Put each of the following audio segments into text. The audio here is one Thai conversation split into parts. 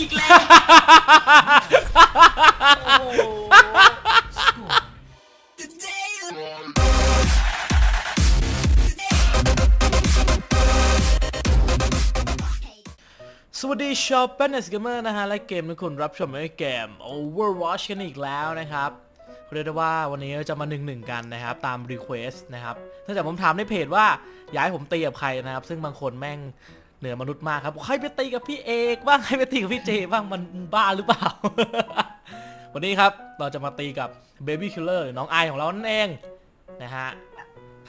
อีกแล้วโอ้โหสวัสดีชาวเป็นเนสเกมเมอร์นะฮะ และเกมที่คุณรับชมในเกม Overwatch กันอีกแล้วนะครับเรียกได้ว่าวันนี้จะมาหนึ่งหนึ่งกันนะครับ ตาม Request นะครับเนื่องจากผมถามในเพจว่า อยากให้ผมตีกับใครนะครับ ซึ่งบางคนแม่ง เหนือมนุษย์มากครับบอกใครไปตีกับพี่เอกบ้างใครไปตีกับพี่เจบ้างมันบ้าหรือเปล่า วันนี้ครับเราจะมาตีกับ Baby Killer หรือน้องไอของเรานั่นเองนะฮะ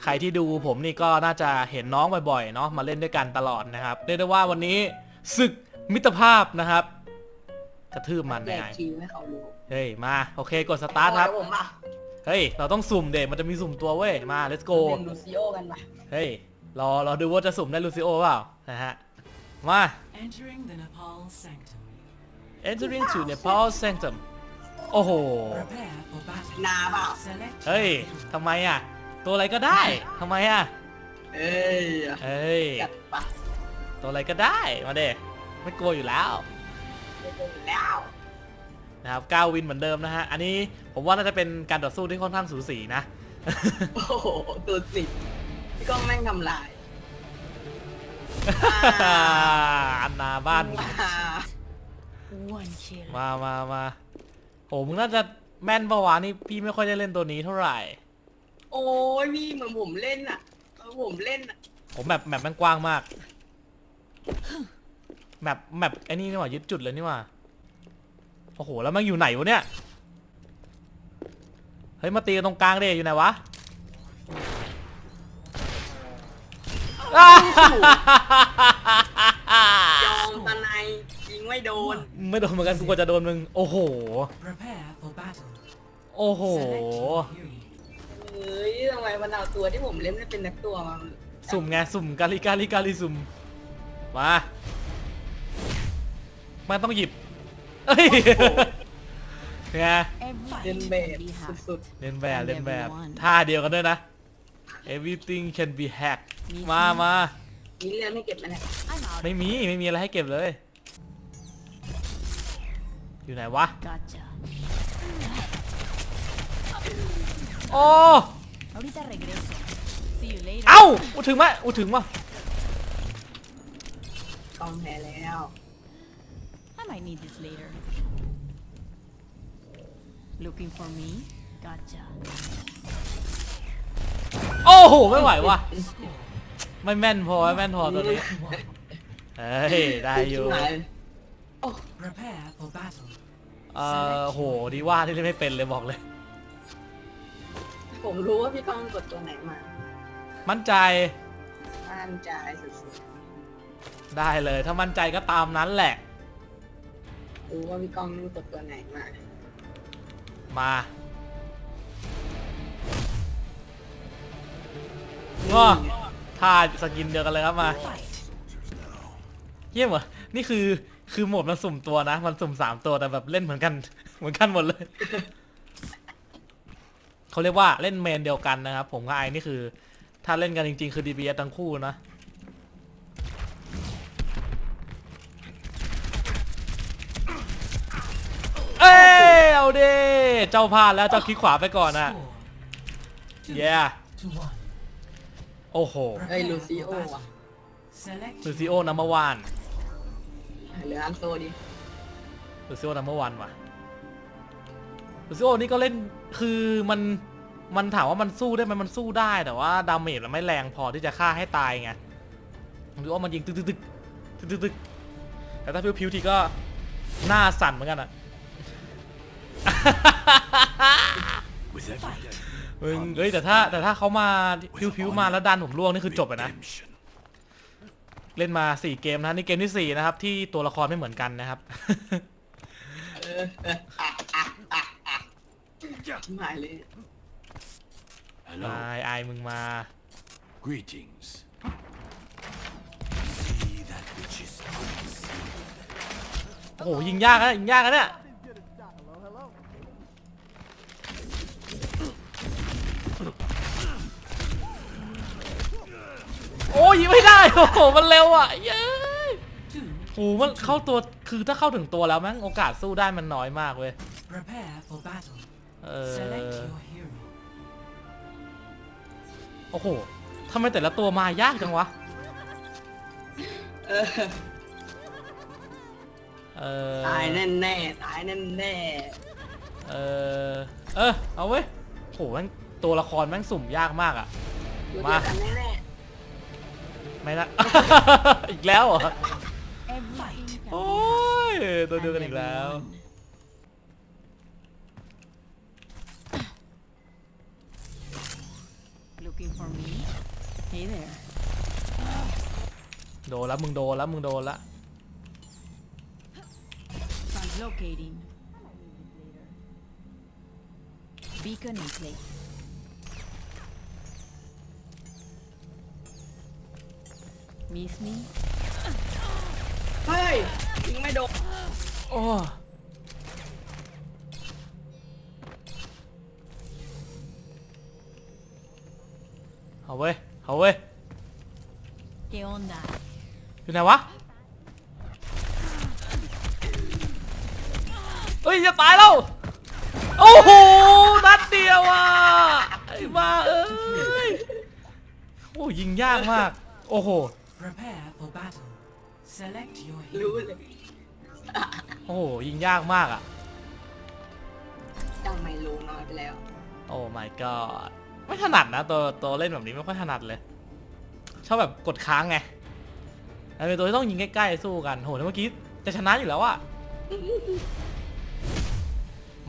ใครที่ดูผมนี่ก็น่าจะเห็นน้องบ่อยๆเนาะมาเล่นด้วยกันตลอดนะครับเรียกได้ว่าวันนี้ศึกมิตรภาพนะครับ กระทืบมันแจไงกคิวให้เขารู้เฮ้ยมาโอเคกดสตาร์ทครับเอาผมอะเฮ้ย เราต้องสุ่มเด็มันจะมีสุ่มตัวเว้ย มา let's go เล่นลูซิโอกันปะเฮ้ย รอ รอดูว่าจะสุ่มได้ลูซิโอเปล่า นะฮะ มา Entering the Nepal sanctum. entering to Nepal sanctum โอ้โห Prepare for battle. นาเปล่า Select เฮ้ย your hero. ทำไมอะ ตัวอะไรก็ได้ ทำไมอะ เอ้ยเฮ้ย จัดปะตัวอะไรก็ได้ มาเด็ไม่กลัวอยู่แล้วไม่โดนแล้วนะครับ9วินเหมือนเดิมนะฮะ อันนี้ผมว่าน่าจะเป็นการต่อสู้ที่ค่อนข้างสูสีนะ โอ้โหตัวสิบพี่ก้องแม่งทำลาย อันนาบ้านมึงอ่า One kill. มามามาโอ้มึงน่าจะแม่นปะวะนี่พี่ไม่ค่อยได้เล่นตัวนี้เท่าไหร่ โอ้ยพี่เหมือนผมเล่นอะเออผมเล่นอะผมแบบแมปมันกว้างมากแมปแมปไอ้นี่นี่หว่ายึดจุดเลยนี่หว่าโอ้โหแล้วมันอยู่ไหนวะเนี่ยเฮ้ยมาตีกันตรงกลางเดอยู่ไหนวะ ยอมตะไนยิงไม่โดน ไม่โดนเหมือนกันกูกว่าจะโดนมึง โอ้โห Prepare for battle. โอ้โห Select your hero. เฮ้ยทำไมมันเอาตัวที่ผมเล่นไม่เป็นนักตัวมาสุ่มไงสุ่มกาลิกาลิกาลิสุ่มมามันต้องหยิบเอ้ยไงเล่นแบบสุดเล่นแบบเล่นแบบ ท่าเดียวกันด้วยนะ everything can be hacked มามาๆนี่เล่นไม่เก็บมันเลยไม่มีไม่มีอะไรให้เก็บเลย อยู่ไหนวะ Gotcha. โอ้ Ahorita regreso. See you later. เอ้าอุถึงมะอุถึงวะกองแพ้แล้ว I might need this later. Looking for me? Gotcha. โอ้โห ไม่ไหววะไม่แม่นพอไม่แม่นพอตัวนี้ เฮ้ย ได้อยู่ชิบหาย Prepare for battle. เอ่อโห ดีว่าที่เล่นไม่เป็นเลยบอกเลย ผมรู้ว่าพี่ก้องกดตัวไหนมามั่นใจมั่นใจสุดได้เลย ถ้ามั่นใจก็ตามนั้นแหละ ๆรู้ว่าพี่ก้องกดตัวไหนมา มา ง้อท่าสกินเดียวกันเลยครับมาเยี่ยมเหรอนี่คือคือโหมดมันสุ่มตัวนะ มันสุ่มสามตัวแต่แบบเล่นเหมือนกัน เหมือนกันหมดเลย เขาเรียกว่าเล่นเมนเดียวกันนะครับ ผมกับไอ้นี่คือ ถ้าเล่นกันจริง ๆ คือ DBS ทั้งคู่นะเอ้ยเอาดิเจ้าพลาดแล้วเจ้าคลิกขวาไปก่อนอะ Score. Two เย้ to one. โอ้โหเฮ้ยลูซิโอว่ะ Select ลูซิโอนัมเบอร์วันเหลืออันโซดิลูซิโอนัมเบอร์วันว่ะลูซิโอนี่ก็เล่นคือมันมันถามว่ามันสู้ได้ไหมมันสู้ได้แต่ว่าดาเมจมันไม่แรงพอที่จะฆ่าให้ตายไงลูซิโอมันยิงตึกตึกตึกตึกตึกตึกแต่ถ้าพิวพิวทีก็หน้าสั่นเหมือนกันอะมึง เอ้ยแต่ถ้าแต่ถ้าเขามาพิวพิวมาแล้วดันผมล่วงนี่คือจบอะนะ เล่นมา4เกมนะนี่เกมที่4นะครับ ที่ตัวละครไม่เหมือนกันนะครับเออเอออะอะอะอะชิบหายเลย Hello, นายไอายมึงมา greetings. See that which is unseen. โอ้โหยิงยากนะยิงยากนะเนี่ย ยยิงไม่ได้โอ้โหมันเร็วอะเย้ย two โอ้มันเข้าตัวคือถ้าเข้าถึงตัวแล้วแม่งโอกาสสู้ได้มันน้อยมากเว้ย Prepare for battle. เอ Select อ your hero. โอ้โหทำไมแต่ละตัวมายากจังวะเออเออตายแน่แน่ๆตายแน่แน่เออเออเอาเว้ยโหแม่งตัวละครแม่งสุ่มยากมากอะๆตัวมาเดียวกันแน่แน่ ไม่นะอีกแล้วเหรอ Everything can โอ้ be ยตัวเดียวกันอีกแล้ว Looking for me? Hey there. โดนแล้วมึงโดนแล้วมึงโดนแล้ว Translocating. Beacon in place. Miss me? เฮ้ยยิงไม่โดนโอ้เอาเว้ยเอาเว้ย ¿Qué onda? อยู่ไหนวะเอ้ยจะตายแล้วโอ้โหนัดเดียวอะไอ้บ้าเอ้ยโอ้ยิงยากมาก โอ้โห Prepare for battle. Select your รู้ hero. เลยโอ้โหยิงยากมากอะจังไม่รู้น้อยไปแล้ว โอ้ my god ไม่ถนัดนะ ตัวตัวเล่นแบบนี้ไม่ค่อยถนัดเลย ชอบแบบกดค้างไงไอ้เป็นตัวที่ต้องยิงใกล้ๆสู้กันโหแล้วเมื่อกี้จะชนะอยู่แล้วอะ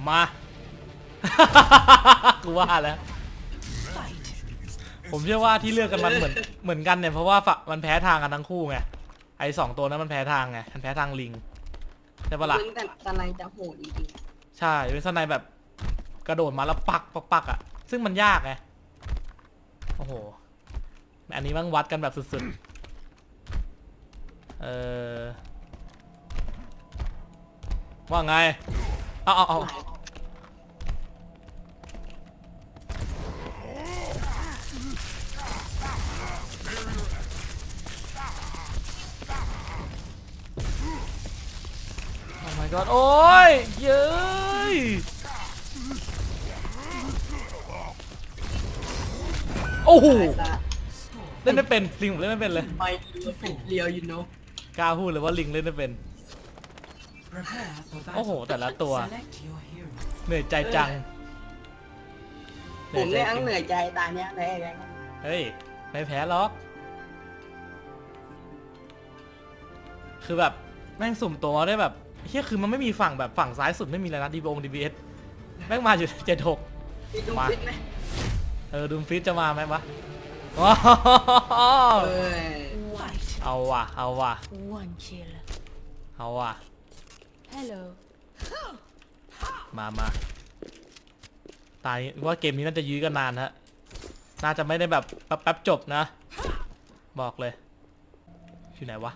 มา กูว่าแล้ว ผมเชื่อว่าที่เลือกกันมันเหมือนเหมือนกันเนี่ยเพราะว่าฝะมันแพ้ทางกันทั้งคู่ไงไอ้สองตัวนั้นมันแพ้ทางไงมันแพ้ทางลิงใช่ปะล่ะซึ่งแต่ตะไนจะโหดจริงใช่เป็นสไนแบบกระโดดมาแล้วปักปักปักอะ ซึ่งมันยากไง โอ้โห อันนี้มั่งวัดกันแบบสุดๆ เออว่าไง เอาเอาเอาๆ my god โอ้ยเย้ยโอ้โหตายเล่นไม่เป็นลิงผมเล่นไม่เป็นเลยไปปิดเรียวอยู่เนาะกล้าพูดเลยว่าลิงเล่นไม่เป็น Prepare for โอ้โห battle. แต่ละตัว Select your hero. เหนื่อยใจจังผมเนี่ยจอัริงงเหนื่อยใจตาเนี้ยแพ้แล้วเฮ้ยไม่แพ้หรอกคือแบบแม่งสุ่มตัวมาได้แบบ เฮียคือมันไม่มีฝั่งแบบฝั่งซ้ายสุดไม่มีเลยนะดีบงดีบีเอสแม่งมาอยู่เจ็ดหกพี่ดูมาฟิตไหมเออดูมฟิตจะมาไหมวะว้าวเอ้ยเอาว่ะเอาว่ะ One chill. เอาว่ะ Hello. มามาตายว่าเกมนี้น่าจะยื้อกันนานฮะ น่าจะไม่ได้แบบแป๊บๆจบนะ บอกเลย อยู่ไหนวะ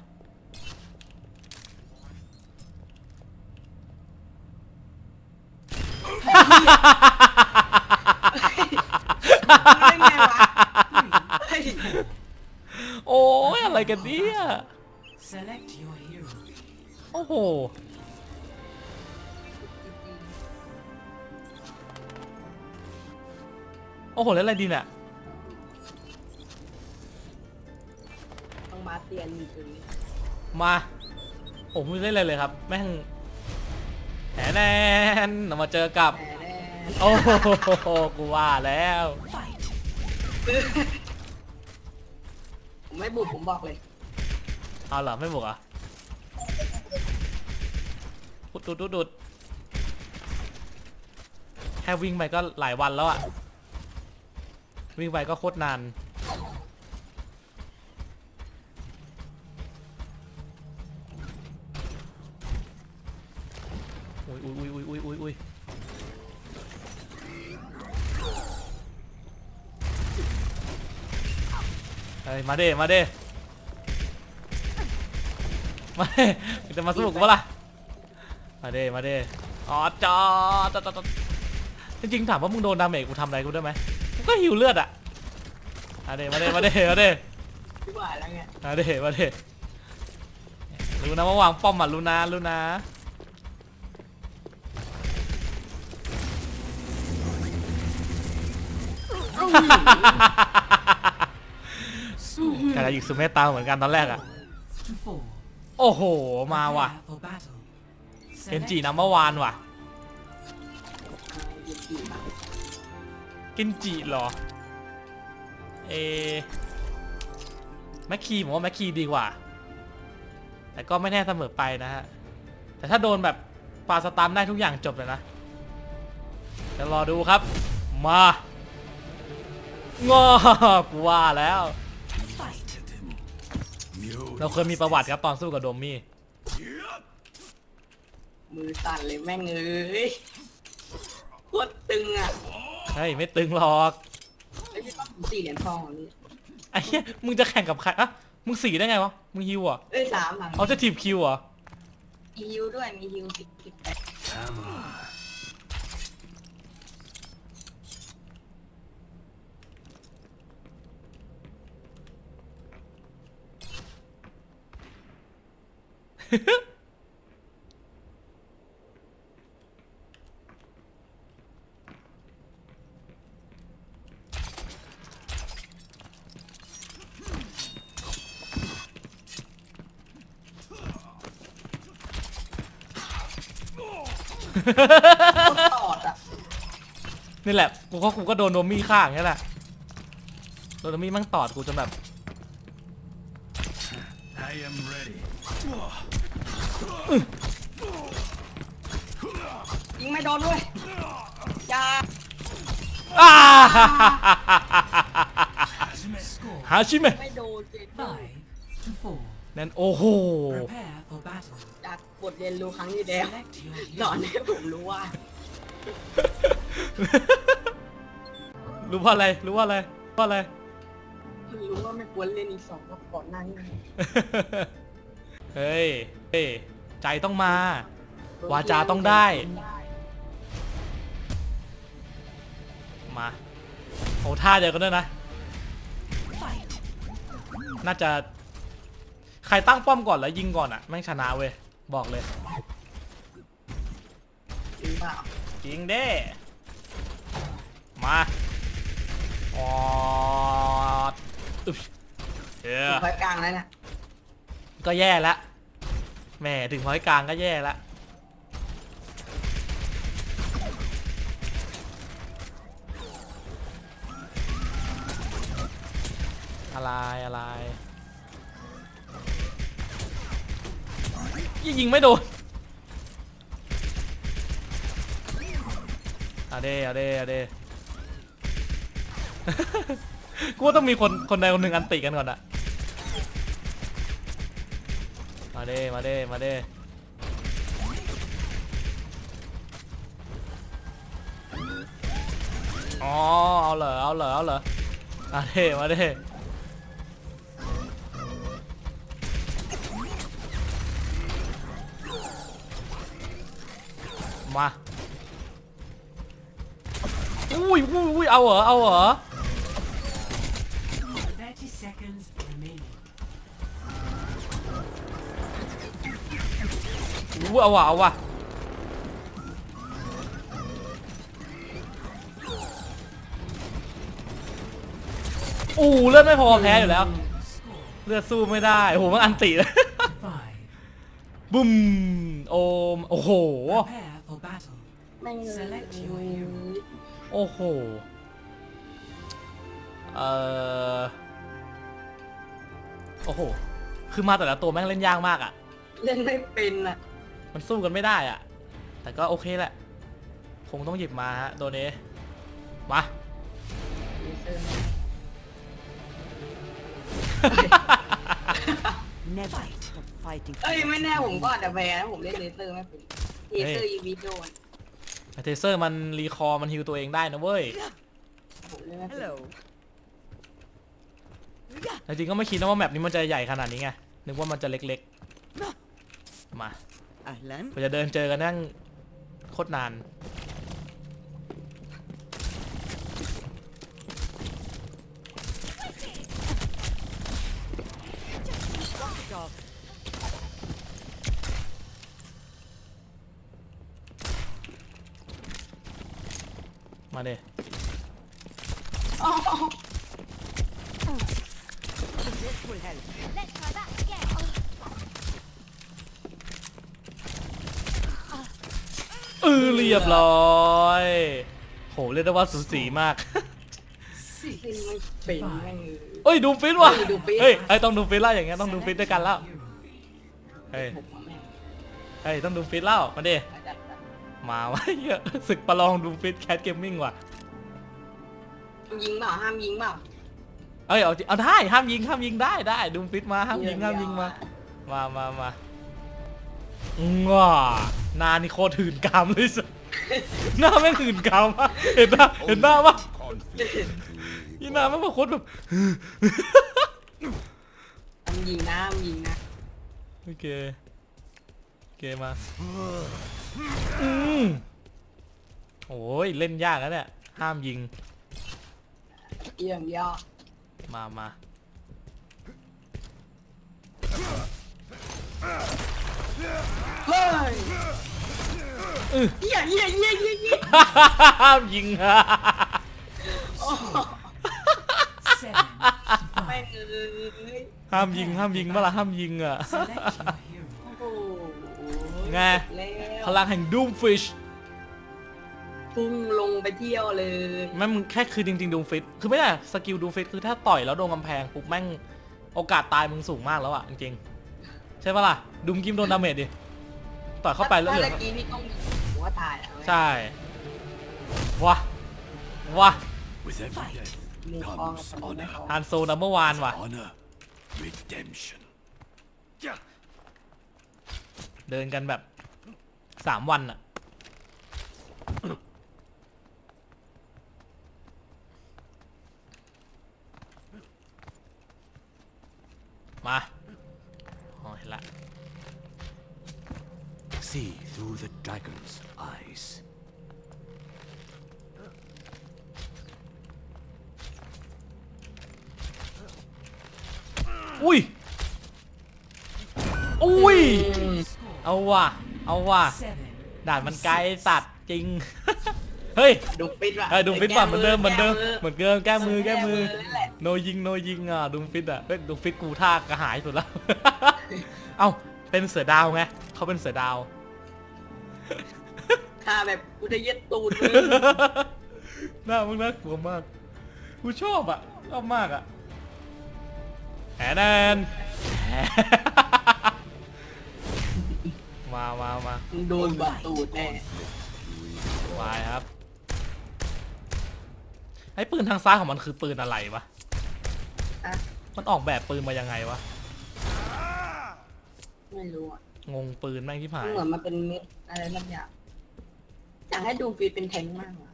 ได้ไงวะเฮ้ยโอ้ยอะไรกันเนี่ย Select your hero. โอ้โห โอ้โห แล้วอะไรดีเนี่ยต้องมาเตียนจริงมาผมไม่เล่นอะไรเลยครับ แม่งแหนแนนเรามาเจอกับๆแหม โอ้โหกูว่าแล้ว ผมไม่บุกผมบอกเลย เอาเหรอไม่บอกอะดุดดุดดุดดุดแค่วิ่งไปก็หลายวันแล้วอะวิ่งไปก็โคตรนาน เฮ้ยมาเด้มาเด้มาเด้จะมาสู้กับกูปะล่ะมาเด้มาเด้อ๋อจอจอจอจริงๆถามว่ามึงโดนดาเมจกูทำอะไรกูได้ไหมกูก็หิวเลือดอะมาเด้มาเด้มาเด้มาเด้พี่ว่าแล้วไงมาเด้มาเด้รู้นะว่าวางป้อมอะรู้นะรู้นะ กาจะยิงซูเมตาเหมือนกันตอนแรกอะ โอ้โห มาว่ะ เคนจินัมเมื่อวานว่ะหยิบกี่บาทกินจิเหรอ เอแมคคีผมว่าแมคคีดีกว่า แต่ก็ไม่แน่เสมอไปนะฮะ แต่ถ้าโดนแบบปาสตันได้ทุกอย่างจบเลยนะจะรอดูครับ มางอกูว่าแล้ว เราเคยมีประวัติครับตอนสู้กับโดมมี่ มือสั่นเลยแม่งเอ้ยโคตรตึงอะเฮ้ยไม่ตึงหรอกไอ้พี่ป้อมผมสี่เหรียญทองเหรอนี่ไอ้เหี้ยมึงจะแข่งกับใครอะมึงสีได้ไงวะ มึงฮิวเหรอะเอ้ยสามหลังเอาจะทีบคิวเหรอมีฮิวด้วยมีฮิวสิบสิบแปด ตอดอะนี่แหละ กูก็กูก็โดนโดมมี่ฆ่าอย่างนี้แหละ โดนโดมมี่มั่งตอดกูจนแบบ ยิงไม่โดนด้วยอยาอ้า score. ฮาชิเมะไม่โดนเจน Five to four. นั่นโอ้โห Prepare for battle. จากบทเรียนรู้ครั้งที่แล้ว Select your สอน hero. ให้ผมรู้ว่า รู้ว่าอะไร รู้ว่าอะไรรู้ว่าอะไร รู้ว่าไม่ควรเล่นอีกสองรอบก่อนหน้านี้เฮ้ย เฮ้ย ใจต้องมา วาจาต้องได้ มาโอ้ท่าเดียวกันด้วยนะ น่าจะ ใครตั้งป้อมก่อนแล้วยิงก่อนอะแม่งชนะเว้ย บอกเลย จริงเปล่ายิงเด้ มาออดอึ๊บเย้ผมไปกลางแล้วเนี่ยก็แย่แล้ว แหมถึงพอยกลางก็แย่แล้วอะไรอะไรยิงยิงไม่โดนเอาเด้เอาเด้เอาเด้กูว่าต้องมีคนคนใดคนหนึ่งอันติกันก่อนอะ มาเด้มาเด้มาเด้อ๋อเอาเหรอเอาเหรอเอาเหรอมาเด้มาเด้มาอุ้ยอุ้ยอุ้ยเอาเหรอเอาเหรอ อู้เอาว่ะเอาว่ะอู้เลือดไม่พอแพ้อยู่แล้ว Score เลือดสู้ไม่ได้โอ้โหมันอันติเลย five. บุ้มโอมโอ้โห Prepare for battle. แม่ง Select your hero. โอ้โห เอ่อ โอ้โห คือมาแต่ละตัวแม่งเล่นยากมากอะเล่นไม่เป็นอะ มันสู้กันไม่ได้อะแต่ก็โอเคแหละ คงต้องหยิบมาฮะตัวนี้ มา Never stop fighting. เอ้ย ไม่แน่ผมก็อาจจะแพ้นะผมเล่นเลเซอร์ไม่เป็นเลเซอร์ยีวิโดนเทเซอร์มันรีคอร์มันฮิวตัวเองได้นะเว้ย ผมเล่นไม่เป็น Hello. แต่จริงก็ไม่คิดนะว่าแมปนี้มันจะใหญ่ขนาดนี้ไง นึกว่ามันจะเล็กๆ มา Island. าจะเดินเจอกันนั่งโคตรนานมาเด้ เออเรียบร้อยโหเรียกได้ว่าสูสีมาก Six เป็นไม่เป็นแม่ง เอ้ยดูฟิตว่ะเฮ้ยดูฟิต เฮ้ยไอ้ยต้องดูฟิตแล้วอย่างเงี้ยต้องดูฟิตด้วยกันแล้ว hero. เฮ้ยผมว่าแม่งเฮ้ยต้องดูฟิตแล้วมาดิอาจจะมาวะเหี้ยศึกประลองดูฟิตแคทเกมมิ่งว่ะยิงเปล่าห้ามยิงเปล่าเอ้ยเอาจริงเอาได้ห้ามยิงห้ามยิงได้ได้ดูฟิตมาห้ามยิงห้ามยิงมามามามา ง้าหนานี่โคตรหื่นกามเลยสิหน้าแม่งหื่นกามมากเห็นหน้าเห็นหน้าปะ Confidently. นี่หน้าแม่งแบบโคตรแบบห้ามยิงนะห้ามยิงนะโอเคโอเคมาอืมโอ้ยเล่นยากแล้วเนี่ยห้ามยิงเยี่ยมยอดมามา เฮ้ยเยี่ยเยี่ยเยี่ยเยี่ยเยี่ยห้ามยิงโอ้โห Seven to แม่ง five. เอ้ยห้ามยิงห้ามยิงเมื่อไรห้ามยิงอะ Select your hero. โอ้โหไงแล้วพลังแห่งดูมฟิชพุ่งลงไปเที่ยวเลยแม่งมึงแค่คือจริงๆดูมฟิตคือไม่ใช่สกิลดูมฟิตคือถ้าต่อยแล้วโดนกำแพงปุ๊บแม่งโอกาสตายมึงสูงมากแล้วอะจริงๆ ใช่ปะล่ะดุมกิมโดนดาเมจดิต่อยเข้าไปแล้วเหลืถ้าอตะกี้นี่ต้องยิงหัวตายแล้วเว้ยใช่วะวะ With every death มือคล้องกับ comes มือไม่ honor. คล้อง ฮันโซนัมเบอร์วานว่ะ Honor. Redemption. เดินกันแบบสามวันอะมาอ๋อเห็นละ See through the dragon's eyes. อุ้ย อุ้ย Score เอาว่ะ เอาว่ะ seven. ด่านมันไกลสัตว์จริง เฮ้ยดูฟิตว่ะเฮ้ยดูฟิตป่ะเหมือนเดิมเหมือนเดิมแก้เหมือนเดิมแก้มือแก้มือนั่นแหละโนยิงโนยิงอะดูฟิตอะเฮ้ยดูฟิตกูท่ากระหายสุดแล้ว เอ้าเป็นเสือดาวไงเขาเป็นเสือดาว ถ้าแบบกูจะเย็ดตูดมึงหน้ามึงน่ากลัวมาก กูชอบอะชอบมากอะแหนแนนแหนมามามามึงโดนบาดตูดแน่วายครับ ไอ้ปืนทางซ้ายของมันคือปืนอะไรวะ อะมันออกแบบปืนมายังไงวะ ไม่รู้อะ งงปืนแม่งที่ผามันยเหมือนมันเป็นเม็ดอะไรสักอย่างอยากให้ดูฟิตเป็นแทงค์มากอะ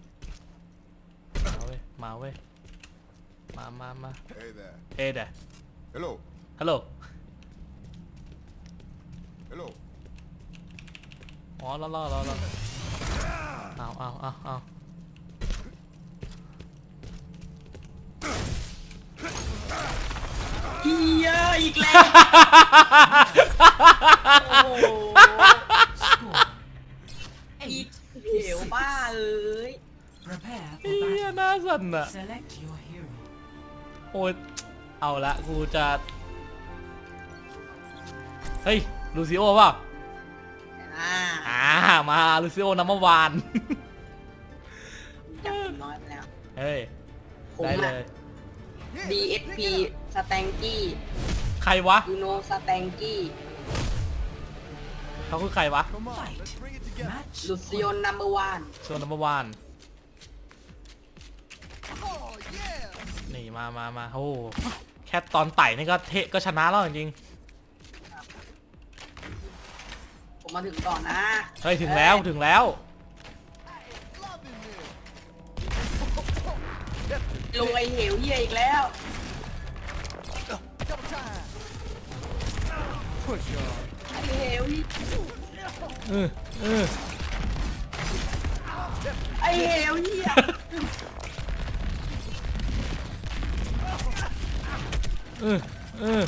มาเว้ย มาเว้ย มามามา Hey there. เฮ้ยเด้ Hello. ฮัลโหล Hello. อ๋อรอรอรอรอเอาเอาเอาเอาเฮียอีกแล้วโอ้โห Score อีก eight. เหวบ้าเอ้ย Prepare เฮี for ย battle. น่าสั่นอะ Select your hero. โอ้ยเอาละกูจะ เฮ้ย ลูซิโอเปล่าอ่าอ่า มา ลูซิโอนัมเบอร์วาน จับผมน้อยไปแล้ว เฮ้ย ผมได้เลอะ ย DSP สแตงกี้ใครวะ ยูโนสแตงกี้ เขาคือใครวะ Fight. Match ลูซิโอนัมเบอร์วันส่วนนัมเบอร์วานนี่มามามาโอ้โหแค่ตอนไต่นี่ก็เทะก็ชนะแล้วจริงผมมาถึงก่อนนะๆเฮ้ยถึงแล้วถึงแล้ว ลงไอเหวเฮียอีกแล้วไอเหวนี่ เออเออไอเหวเฮียเออเออ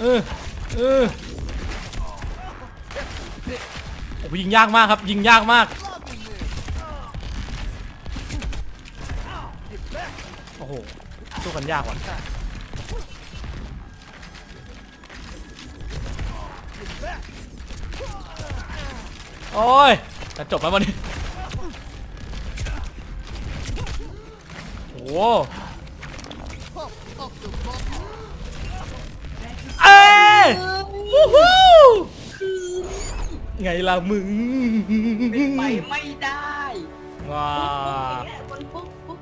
เออเออโอ้โหยิงยากมากครับ ยิงยากมาก โอ้โหสู้กันยากว่ะ โอ้ยจะจบแล้ววันนี้โอ้โหเอ้ยวู้ฮู้ไงล่ะมึงเป็นไปไม่ได้ว้าคนปุ๊บปุ๊บ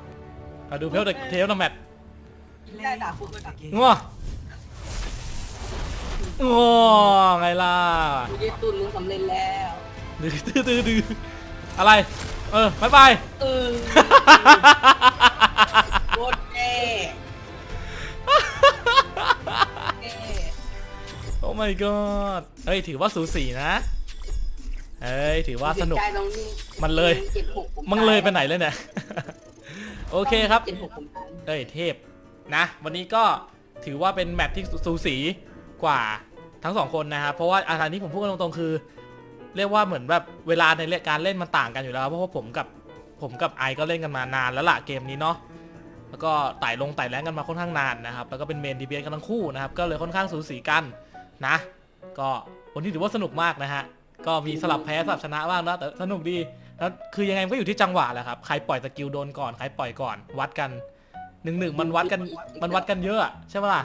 มาดูเพลเทลนแมทได้ด่าปุ๊บไปง้อง้อไงล่ะกูยึดตุนมึงสำเร็จแล้ว ดื้อดื้อดื้อดื้ออะไร เออบายบาย เออโคตรแย่แย่โอ้ my god เฮ้ย ถือว่าสูสีนะ เฮ้ย ถือว่าสนุกเสียใจตรงนี้มันเลยเจ็ดหกผมึงเลยไปไหนเลยเนี่ย โอเคครับ เจ็ดหกผมตายเอ้ยเทพนะ วันนี้ก็ถือว่าเป็นแมตช์ที่สูสีกว่าทั้งสองคนนะครับเพราะว่าอาคารนี้ผมพูดกันตรงๆคือ เรียกว่าเหมือนแบบเวลาในเรื่องการเล่นมันต่างกันอยู่แล้วเพราะว่าผมกับผมกับไอก็เล่นกันมานานแล้วล่ะเกมนี้เนาะแล้วก็ไต่ลงไต่แรงกันมาค่อนข้างนานนะครับแล้วก็เป็นเมนดีเบตกันทั้งคู่นะครับก็เลยค่อนข้างสูสีกันนะ ก็วันนี้ถือว่าสนุกมากนะฮะก็มีสลับแพ้สลับชนะบ้างนะแต่สนุกดีแล้วคือยังไงก็อยู่ที่จังหวะแหละครับใครปล่อยสกิลโดนก่อนใครปล่อยก่อนวัดกันหนึ่งหนึ่งมันวัดกันมันวัดกันเยอะอะใช่ไหมล่ะ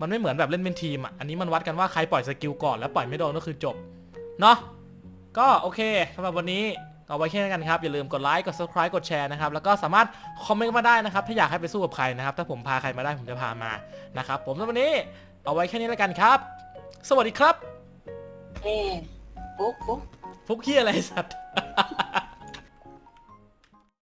มันไม่เหมือนแบบเล่นเป็นทีมอะอันนี้มันวัดกันว่าใครปล่อยสกิลก่อนแล้วปล่อยไม่โดนก็คือจบเนาะ ก็โอเคสำหรับวันนี้เอาไว้แค่นี้กันครับ อย่าลืมกดไลค์กด subscribe กดแชร์นะครับ แล้วก็สามารถคอมเมนต์มาได้นะครับ ถ้าอยากให้ไปสู้กับใครนะครับ ถ้าผมพาใครมาได้ผมจะพามานะครับ ผมสำหรับวันนี้เอาไว้แค่นี้แล้วกันครับ สวัสดีครับ เอ๊ะปุ๊บปุ๊บฟุกเฮียอะไรสัตว์